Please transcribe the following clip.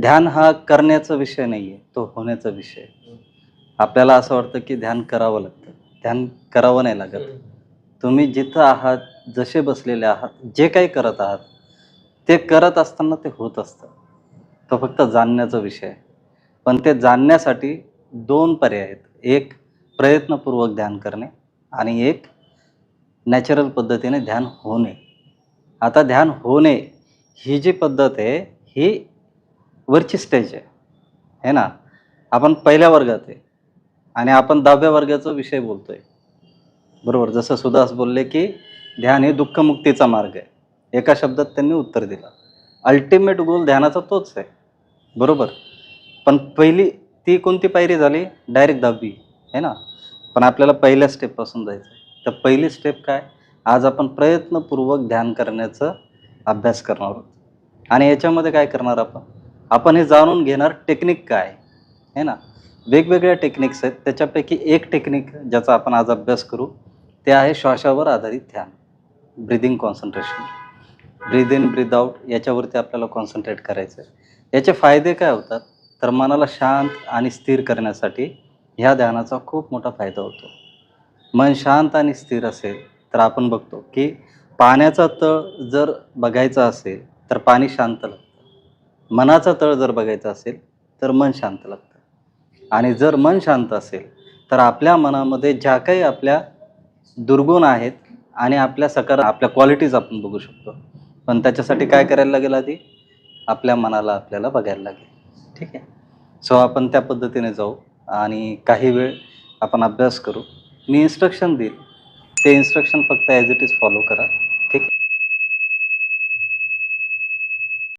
ध्यान हा करण्याचा विषय नाही आहे तो होण्याचा विषय. आपल्याला असं वाटतं की ध्यान करावं लागतं. ध्यान करावं नाही लागत. तुम्ही जिथं आहात जसे बसलेले आहात जे काही करत आहात ते करत असताना ते होत असतं. तो फक्त जाणण्याचा विषय. आहे पण ते जाणण्यासाठी दोन पर्याय आहेत. एक प्रयत्नपूर्वक ध्यान करणे आणि एक नॅचरल पद्धतीने ध्यान होणे. आता ध्यान होणे ही जी पद्धत आहे ही वरची स्टेज आहे. है ना? आपण पहिल्या वर्गात आहे. आणि आपण दहाव्या वर्गाचा विषय बोलतोय. बरोबर? जसं सुदास बोलले की ध्यान हे दुःखमुक्तीचा मार्ग आहे. एका शब्दात त्यांनी उत्तर दिलं. अल्टिमेट गोल ध्यानाचा तोच आहे. बरोबर? पण पहिली ती कोणती पायरी झाली? डायरेक्ट दहावी. आहे ना? पण आपल्याला पहिल्या स्टेपपासून जायचं आहे तर पहिली स्टेप काय? आज आपण प्रयत्नपूर्वक ध्यान करण्याचा अभ्यास करणार आहोत. आणि याच्यामध्ये काय करणार आपण? आपण हे जाणून घेणार टेक्निक काय आहे. ना? वेगवेगळ्या टेक्निक्स आहेत. त्याच्यापैकी एक टेक्निक ज्याचा आपण आज अभ्यास करू ते आहे श्वासावर आधारित ध्यान. Breathing concentration breathe in breathe out याच्यावरती आपल्याला कॉन्सन्ट्रेट करायचं आहे याचे फायदे काय होतात? तर मनाला शांत आणि स्थिर करण्यासाठी ह्या ध्यानाचा खूप मोठा फायदा होतो. मन शांत आणि स्थिर असेल तर आपण बघतो की पाण्याचा तळ जर बघायचा असेल तर पाणी शांत लागतं. मनाचा तळ जर बघायचा असेल तर मन शांत लागतं. आणि जर मन शांत असेल तर आपल्या मनामध्ये ज्या काही आपल्या दुर्गुण आहेत आणि आपल्या सकार आपल्या क्वालिटीज आपण बघू शकतो. पण त्याच्यासाठी काय करायला लागेल आधी? आपल्या मनाला आपल्याला बघायला लागेल. ठीक आहे? सो आपण त्या पद्धतीने जाऊ आणि काही वेळ आपण अभ्यास करू. मी इन्स्ट्रक्शन देईल. ते इन्स्ट्रक्शन फक्त ॲज इट इज फॉलो करा. ठीक आहे?